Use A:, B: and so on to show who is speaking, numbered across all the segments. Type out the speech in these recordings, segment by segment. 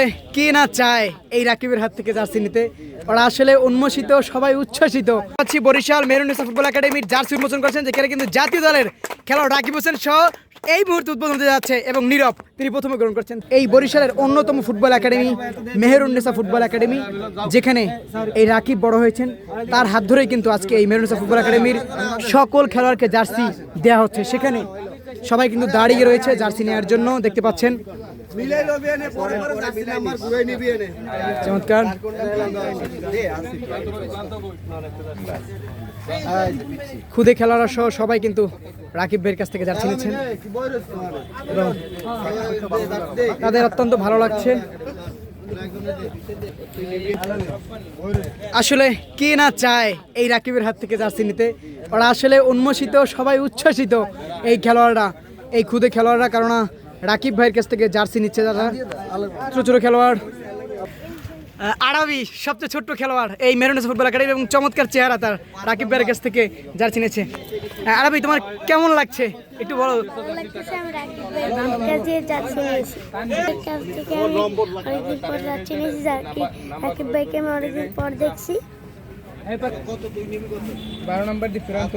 A: আসলে কে না চায় এই রাকিবের হাত থেকে জার্সি নিতে? ওরা আসলে উন্মোষিত সবাই উচ্ছ্বসিত। পাচ্ছি বরিশাল মেরুনিসা ফুটবল একাডেমির জার্সি উন্মোচন করছেন, যেখানে কিন্তু জাতীয় দলের খেলোয়াড় রাকিব হোসেন সহ এই মুহূর্তে উদ্বোধন হতে যাচ্ছে এবং নীরব, তিনি প্রথমে গ্রহণ করছেন। এই বরিশালের অন্যতম football academy Meherunnesa football academy, যেখানে এই রাকিব বড় হয়েছেন। তার হাত ধরেই কিন্তু আজকে এই মেহেরুন্নেসা ফুটবল একাডেমির সকল খেলোয়াড়কে জার্সি দেওয়া হচ্ছে। সেখানে সবাই কিন্তু দাঁড়িয়ে রয়েছে জার্সি নেওয়ার জন্য, দেখতে পাচ্ছেন। চমৎকার। খুদে খেলারা সহ সবাই কিন্তু রাকিব ভাইয়ের কাছ থেকে জার্সি নিচ্ছেন। তাদের অত্যন্ত ভালো লাগছে। আসলে কে না চায় এই রাকিবের হাত থেকে জার্সি নিতে? ওরা আসলে উন্মোষিত সবাই উচ্ছ্বসিত এই খেলোয়াড়রা, এই ক্ষুদে খেলোয়াড়রা। কারণ রাকিব ভাইয়ের কাছ থেকে জার্সি নিচ্ছে যারা। ছোটো ছোটো খেলোয়াড় আরবি সবচেয়ে ছোট্ট খেলোয়াড় এই মেরুনেস ফুটবল একাডেমি এবং চমৎকার চেহারা তার রাকিব ভাইয়ের কাছ থেকে জার্সি নিয়েছে। আহ, আরবি তোমার কেমন লাগছে? একটু বলো।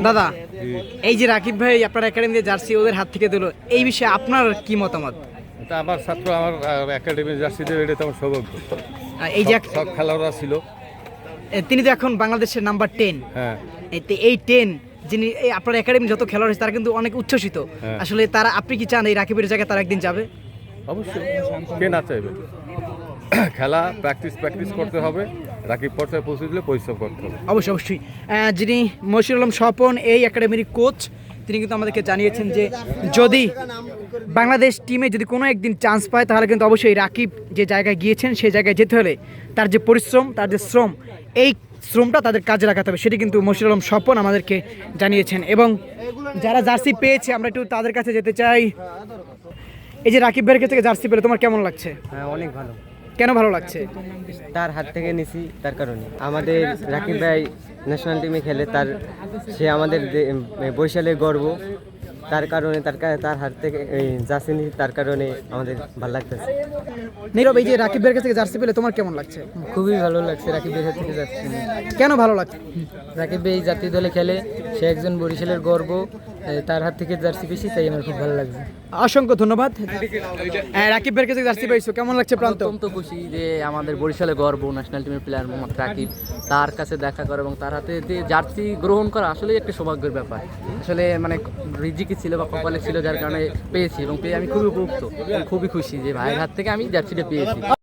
A: দাদা এই যে রাকিব ভাই আপনার একাডেমিতে জার্সি ওদের হাত থেকে দিল এই বিষয়ে আপনার কি মতামত?
B: এটা আমার ছাত্র আমার একাডেমি জার্সি দেবে এটা তো আমার সৌভাগ্য।
A: এই যে
B: সব- খেলোয়াড়রা ছিল।
A: তিনি তো এখন বাংলাদেশের নাম্বার টেন
B: হ্যাঁ।
A: এই টেন যিনি এই আপনার একাডেমি যত খেলোয়াড় আছে তারা কিন্তু অনেক উচ্ছ্বসিত।
B: হ্যাঁ।
A: আসলে তারা আপনি কি চান এই রাকিবের জায়গায় তারা একদিন যাবে?
B: অবশ্যই। কে না চাইবে? খেলা প্র্যাকটিস প্র্যাকটিস করতে হবে। রাকিব পর্যায়ে পৌঁছে দিলে পরিশ্রম করতে হবে।
A: অবশ্যই অবশ্যই। যিনি মশির আলম স্বপন এই একাডেমির কোচ তিনি কিন্তু আমাদেরকে জানিয়েছেন যে যদি বাংলাদেশ টিমে যদি কোনো একদিন চান্স পায় তাহলে কিন্তু অবশ্যই রাকিব যে জায়গায় গিয়েছেন সেই জায়গায় যেতে হলে তার যে পরিশ্রম তার যে শ্রম এই শ্রমটা তাদের কাজে লাগাতে হবে। সেটি কিন্তু মশির আলম স্বপন আমাদেরকে জানিয়েছেন। এবং যারা জার্সি পেয়েছে আমরা একটু তাদের কাছে যেতে চাই। এই যে রাকিব ভাইয়ের থেকে জার্সি পেলে তোমার কেমন লাগছে?
C: হ্যাঁ অনেক ভালো।
A: কেন ভালো লাগছে?
C: তার হাত থেকে নিছি তার কারণে। আমাদের রাকিব ভাই ন্যাশনাল টিমে খেলে তার সে আমাদের বৈশালের গর্ব। তার কারণে তার তার হাত থেকে এই জার্সি তার কারণে আমাদের ভালো লাগতেছে।
A: নীরব এই যে রাকিবের কাছে কাছ থেকে জার্সি পেলে তোমার কেমন লাগছে?
D: খুবই ভালো লাগছে রাকিবের কাছ থেকে জার্সি
A: কেন ভালো লাগছে?
D: রাকিব এই জাতীয় দলে খেলে সে একজন বরিশালের গর্ব। তার হাত থেকে জার্সি পেয়েছি তাই আমার খুব ভালো লাগছে।
A: অসংখ্য ধন্যবাদ। হ্যাঁ, রাকিব ভাইয়ের কাছে জার্সি পাইছো কেমন লাগছে প্রান্ত?
E: অত্যন্ত খুশি যে আমাদের বরিশালে গর্ব ন্যাশনাল টিমের প্লেয়ার মোহাম্মদ রাকিব তার কাছে দেখা করা এবং তার হাতে যে জার্সি গ্রহণ করা আসলেই একটা সৌভাগ্যের ব্যাপার। আসলে মানে রিজিকে ছিল বা কপালে ছিল যার কারণে পেয়েছি এবং পেয়ে আমি খুবই উপভুক্ত। খুবই খুশি যে ভাইয়ের হাত থেকে আমি জার্সিটা পেয়েছি।